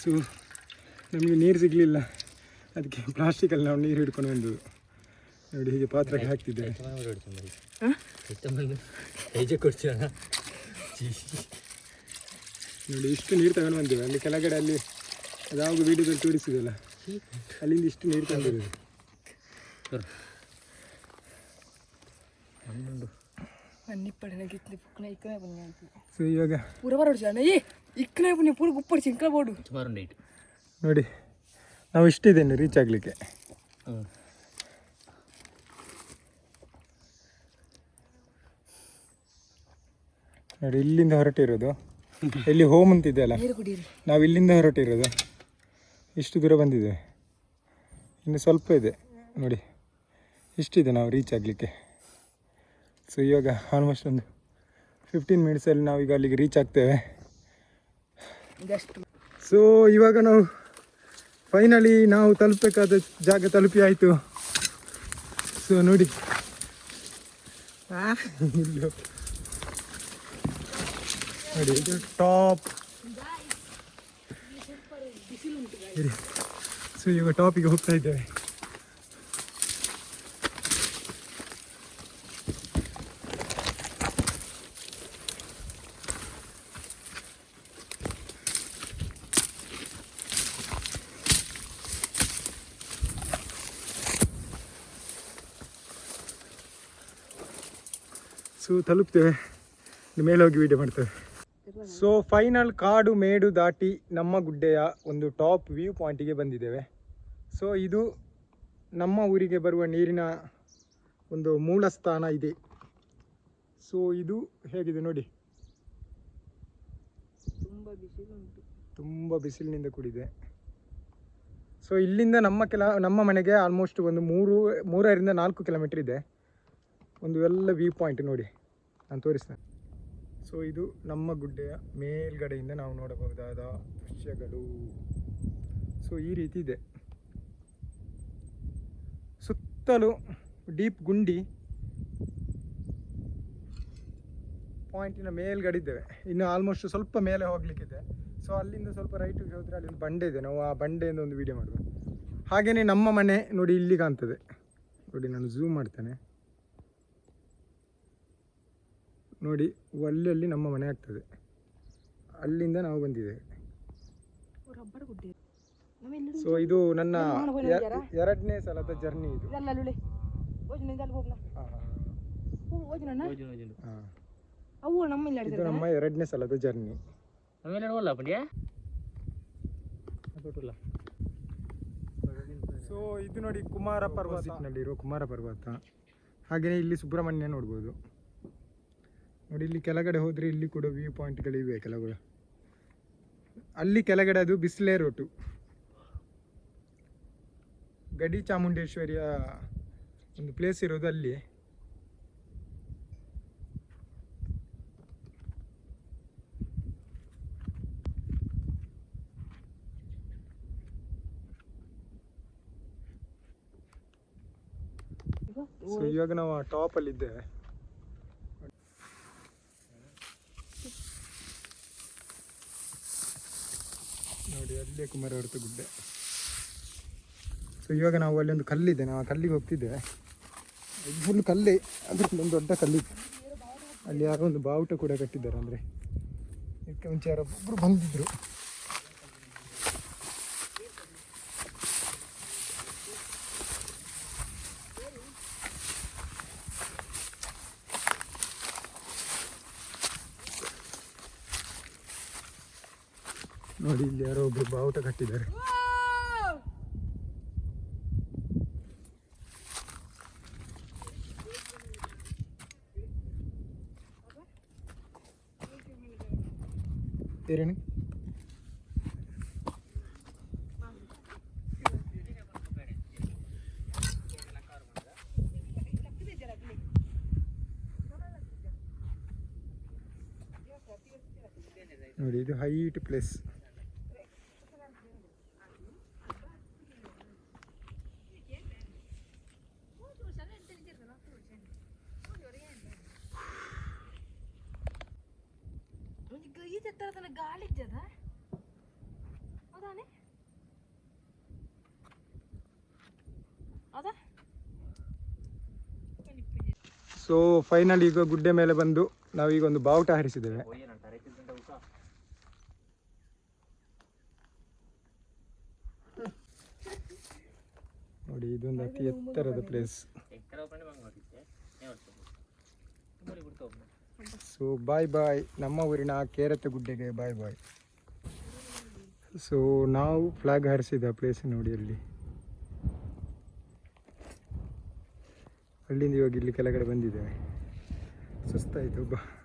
So ನಮಗೆ ನೀರು ಸಿಗಲಿಲ್ಲ. ಅದಕ್ಕೆ ಪ್ಲಾಸ್ಟಿಕಲ್ಲಿ ನಾವು ನೀರು ಹಿಡ್ಕೊಂಡು ಬಂದು ನೋಡಿ ಹೀಗೆ ಪಾತ್ರಕ್ಕೆ ಹಾಕ್ತಿದ್ದೇವೆ. ನೋಡಿ ಇಷ್ಟು ನೀರು ತಗೊಂಡು ಬಂದೇವೆ. ಅಲ್ಲಿ ಕೆಳಗಡೆ ಅಲ್ಲಿ ಅದಾವಾಗ ವೀಡಿಯೋದಲ್ಲಿ ತೋರಿಸಿದಲ್ಲ. ಅಲ್ಲಿಂದ ಇಷ್ಟು ನೀರು ತಂದಿರೋದು ಸೊ ಇವಾಗ ಏ ಇಕ್ಕನೆ ಬನ್ನಿ ಪೂರ ಗುಪ್ಪಡಿ ಚಿಂಕಲ ಬೋಡು ಸುಮಾರು ಒಂದು ಏಟು ನೋಡಿ ನಾವು ಇಷ್ಟಿದ್ದೇನೆ ರೀಚ್ ಆಗಲಿಕ್ಕೆ. ಹ್ಞೂ ನೋಡಿ ಇಲ್ಲಿಂದ ಹೊರಟಿರೋದು. ಇಲ್ಲಿ ಹೋಮ್ ಅಂತ ಇದೆಯಲ್ಲ ನೀರು ಕುಡೀರಿ ನಾವು ಇಲ್ಲಿಂದ ಹೊರಟಿರೋದು. ಇಷ್ಟು ದೂರ ಬಂದಿದೆ. ಇನ್ನು ಸ್ವಲ್ಪ ಇದೆ. ನೋಡಿ ಇಷ್ಟಿದೆ ನಾವು ರೀಚ್ ಆಗಲಿಕ್ಕೆ. ಸೊ ಇವಾಗ ಆಲ್ಮೋಸ್ಟ್ ಒಂದು ಫಿಫ್ಟೀನ್ ಮಿನಿಟ್ಸಲ್ಲಿ ನಾವೀಗ ಅಲ್ಲಿಗೆ ರೀಚ್ ಆಗ್ತೇವೆ. ಸೊ ಇವಾಗ ನಾವು ಫೈನಲಿ ನಾವು ತಲುಪಬೇಕಾದ ಜಾಗ ತಲುಪಿ ಆಯಿತು. ಸೊ ನೋಡಿ. ನೋಡಿ ಇದು ಟಾಪ್ ಸೊ ಇವಾಗ ಟಾಪಿಗೆ ಹೋಗ್ತಾ ಇದ್ದೇವೆ. ಸೊ ತಲುಪ್ತೇವೆ. ಮೇಲೆ ಹೋಗಿ ವೀಡಿಯೋ ಮಾಡ್ತೇವೆ. ಸೊ ಫೈನಲ್ ಕಾಡು ಮೇಡು ದಾಟಿ ನಮ್ಮ ಗುಡ್ಡೆಯ ಒಂದು ಟಾಪ್ ವ್ಯೂ ಪಾಯಿಂಟಿಗೆ ಬಂದಿದ್ದೇವೆ. ಸೊ ಇದು ನಮ್ಮ ಊರಿಗೆ ಬರುವ ನೀರಿನ ಒಂದು ಮೂಲ ಸ್ಥಾನ ಇದೆ. ಸೊ ಇದು ಹೇಗಿದೆ ನೋಡಿ? ತುಂಬ ಬಿಸಿಲು ಉಂಟು ತುಂಬ ಬಿಸಿಲಿನಿಂದ ಕೂಡಿದೆ. ಸೊ ಇಲ್ಲಿಂದ ನಮ್ಮ ಕೆಲ ನಮ್ಮ ಮನೆಗೆ ಆಲ್ಮೋಸ್ಟ್ ಒಂದು ಮೂರು ಮೂರರಿಂದ ನಾಲ್ಕು ಕಿಲೋಮೀಟ್ರ್ ಇದೆ. ಒಂದು ಎಲ್ಲ ವ್ಯೂ ಪಾಯಿಂಟ್ ನೋಡಿ. ನಾನು ತೋರಿಸ್ತೇನೆ. ಸೊ ಇದು ನಮ್ಮ ಗುಡ್ಡೆಯ ಮೇಲ್ಗಡೆಯಿಂದ ನಾವು ನೋಡಬಹುದಾದ ದೃಶ್ಯಗಳು. ಸೊ ಈ ರೀತಿ ಇದೆ. ಸುತ್ತಲೂ ಡೀಪ್ ಗುಂಡಿ ಪಾಯಿಂಟಿನ ಮೇಲ್ಗಡೆ ಇದ್ದೇವೆ. ಇನ್ನು ಆಲ್ಮೋಸ್ಟ್ ಸ್ವಲ್ಪ ಮೇಲೆ ಹೋಗ್ಲಿಕ್ಕಿದೆ. ಸೊ ಅಲ್ಲಿಂದ ಸ್ವಲ್ಪ ರೈಟಿಗೆ ಹೋದರೆ ಅಲ್ಲಿ ಒಂದು ಬಂಡೆ ಇದೆ. ನಾವು ಆ ಬಂಡೆಯಿಂದ ಒಂದು ವಿಡಿಯೋ ಮಾಡುವ. ಹಾಗೆಯೇ ನಮ್ಮ ಮನೆ ನೋಡಿ ಇಲ್ಲಿ ಕಾಣ್ತದೆ. ನೋಡಿ, ನಾನು ಝೂಮ್ ಮಾಡ್ತೇನೆ. ನೋಡಿ ಅಲ್ಲಿ ಅಲ್ಲಿ ನಮ್ಮ ಮನೆ ಆಗ್ತದೆ. ಅಲ್ಲಿಂದ ನಾವು ಬಂದಿದ್ದೇವೆ ಸೊ ಇದು ನನ್ನ? ಎರಡನೇ ಸಲದ ಜರ್ನಿ ಇದು. ಇದು ನಮ್ಮ ಎರಡನೇ ಸಲದ ಜರ್ನಿ ಸೊ ಇದು ನೋಡಿ ಕುಮಾರ ಪರ್ವತನಲ್ಲಿರೋ ಕುಮಾರ ಪರ್ವತ. ಹಾಗೆಯೇ ಇಲ್ಲಿ ಸುಬ್ರಹ್ಮಣ್ಯ ನೋಡ್ಬೋದು. ನೋಡಿ, ಇಲ್ಲಿ ಕೆಳಗಡೆ ಹೋದರೆ ಇಲ್ಲಿ ಕೂಡ ವ್ಯೂ ಪಾಯಿಂಟ್ಗಳಿವೆ ಕೆಲವು ಅಲ್ಲಿ ಕೆಳಗಡೆ ಅದು ಬಿಸ್ಲೇ ರೋಟು. ಗಡಿ ಚಾಮುಂಡೇಶ್ವರಿಯ ಒಂದು ಪ್ಲೇಸ್ ಇರೋದು ಅಲ್ಲಿ ಸೊ ಇವಾಗ ನಾವು ಟಾಪ್ ನೋಡಿ ಅಲ್ಲೇ ಕುಮಾರವರ್ತ ಗುಡ್ಡೆ. ಸೊ ಇವಾಗ ನಾವು ಅಲ್ಲಿ ಒಂದು ಕಲ್ಲಿದೆ. ನಾವು ಕಲ್ಲಿಗೆ ಹೋಗ್ತಿದ್ದೇವೆ. ಫುಲ್ ಕಲ್ಲೇ ಅದಕ್ಕೆ ಒಂದು ದೊಡ್ಡ ಕಲ್ಲಿದೆ ಅಲ್ಲಿ ಯಾರೋ ಒಂದು ಬಾವುಟ ಕೂಡ ಕಟ್ಟಿದ್ದಾರೆ ಅಂದರೆ. ಇದಕ್ಕೆ ಮುಂಚೆ ಯಾರೋ ಒಬ್ಬರು ನೋಡಿ ಇಲ್ಲಿ ಯಾರೋ ಒಬ್ರು ಬಾವುಟ ಕಟ್ಟಿದ್ದಾರೆ. ನೋಡಿ ಇದು ಹೈಟ್ ಪ್ಲೇಸ್ ಎತ್ತರ ಗಾಳಿ ಗಾಳಿಜ್ಜದ ಹೌದಾನೆ ಹೌದಾ ಸೊ ಫೈನಲ್ ಈಗ ಗುಡ್ಡೆ ಮೇಲೆ ಬಂದು ನಾವೀಗ ಒಂದು ಬಾವುಟ ಹಾರಿಸಿದ್ದೇವೆ. ನೋಡಿ ಇದೊಂದು ಅತಿ ಎತ್ತರದ ಪ್ಲೇಸ್ ಸೊ ಬಾಯ್ ಬಾಯ್ ನಮ್ಮ ಊರಿನ ಕೇರತೆ ಗುಡ್ಡೆಗೆ ಬಾಯ್ ಬಾಯ್ ಸೊ ನಾವು ಫ್ಲಾಗ್ ಹಾರಿಸಿದ ಪ್ಲೇಸ್ ನೋಡಿ ಅಲ್ಲಿ. ಅಲ್ಲಿಂದ ಇವಾಗ ಇಲ್ಲಿ ಕೆಳಗಡೆ ಬಂದಿದ್ದೇವೆ. ಸುಸ್ತಾಯಿತು, ಬಾ.